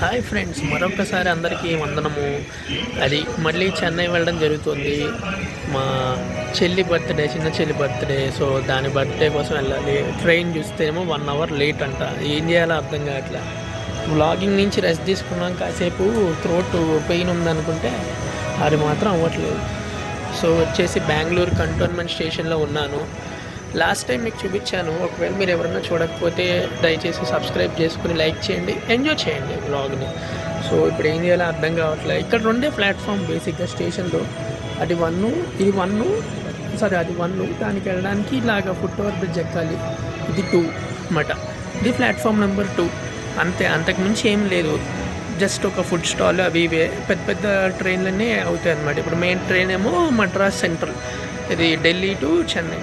Hi friends మరొకసారి అందరికీ వందనము. అది మళ్ళీ చెన్నై వెళ్ళడం జరుగుతుంది. మా చెల్లి బర్త్డే చిన్న చెల్లి బర్త్డే సో దాని బర్త్డే కోసం వెళ్ళాలి. ట్రైన్ చూస్తేనేమో వన్ అవర్ లేట్ అంట. ఏం చేయాలో అర్థం కావట్లే. వ్లాగింగ్ నుంచి రెస్ట్ తీసుకున్నాం. కాసేపు త్రోట్ పెయిన్ ఉందనుకుంటే అది మాత్రం అవ్వట్లేదు. సో వచ్చేసి బెంగళూరు కంటోన్మెంట్ స్టేషన్లో ఉన్నాను. లాస్ట్ టైం మీకు చూపించాను ఒకవేళ మీరు ఎవరైనా చూడకపోతే దయచేసి సబ్స్క్రైబ్ చేసుకుని లైక్ చేయండి ఎంజాయ్ చేయండి బ్లాగ్ని సో ఇప్పుడు ఏం చేయాలో అర్థం కావట్లేదు ఇక్కడ రెండే ప్లాట్ఫామ్ బేసిక్గా స్టేషన్లో. అది వన్ ఇది వన్ సారీ అది వన్ దానికి వెళ్ళడానికి ఇలాగ ఫుట్ ఓవర్ బ్రిడ్జ్ ఎక్కాలి ఇది టూ అన్నమాట. ఇది ప్లాట్ఫామ్ నెంబర్ టూ. అంతే అంతకుమించి ఏం లేదు. జస్ట్ ఒక ఫుడ్ స్టాల్ అవి ఇవే. పెద్ద పెద్ద ట్రైన్లన్నీ అవుతాయి అన్నమాట. ఇప్పుడు మెయిన్ ట్రైన్ ఏమో మద్రాస్ సెంట్రల్. ఇది ఢిల్లీ టు చెన్నై.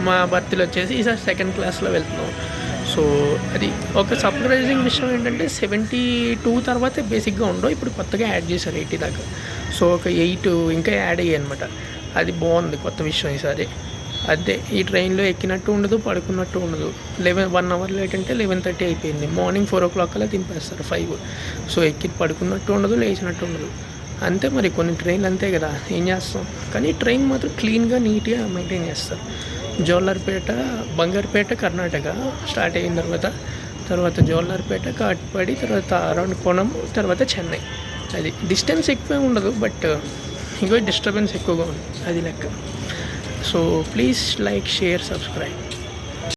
మా బర్త్లో వచ్చేసి ఈసారి సెకండ్ క్లాస్లో వెళ్తున్నాం. సో అది ఒక సర్ప్రైజింగ్ విషయం ఏంటంటే సెవెంటీ టూ తర్వాతే బేసిక్గా ఉండవు. ఇప్పుడు కొత్తగా యాడ్ చేశారు ఎయిటీ దాకా. సో ఒక ఎయిట్ ఇంకా యాడ్ అయ్యాయి అనమాట అది బాగుంది కొత్త విషయం ఈసారి. అదే ఈ ట్రైన్లో ఎక్కినట్టు ఉండదు పడుకున్నట్టు ఉండదు. లెవెన్ వన్ అవర్ లేట్ అంటే లెవెన్ థర్టీ అయిపోయింది. మార్నింగ్ ఫోర్ ఓ క్లాక్ అలా దింపేస్తారు ఫైవ్ సో ఎక్కి పడుకున్నట్టు ఉండదు లేచినట్టు ఉండదు. అంతే మరి కొన్ని ట్రైన్లు అంతే కదా ఏం చేస్తాం? కానీ ట్రైన్ మాత్రం క్లీన్గా నీట్గా మెయింటైన్ చేస్తారు. జోలర్పేట బంగారుపేట కర్ణాటక స్టార్ట్ అయిన తర్వాత తర్వాత జోలర్పేట కాట్పాడి తర్వాత అరౌండ్ కోణం తర్వాత చెన్నై. అది డిస్టెన్స్ ఎక్కువే ఉండదు బట్ ఇంకో డిస్టర్బెన్స్ ఎక్కువగా ఉంది. అది లెక్క. So please like share subscribe.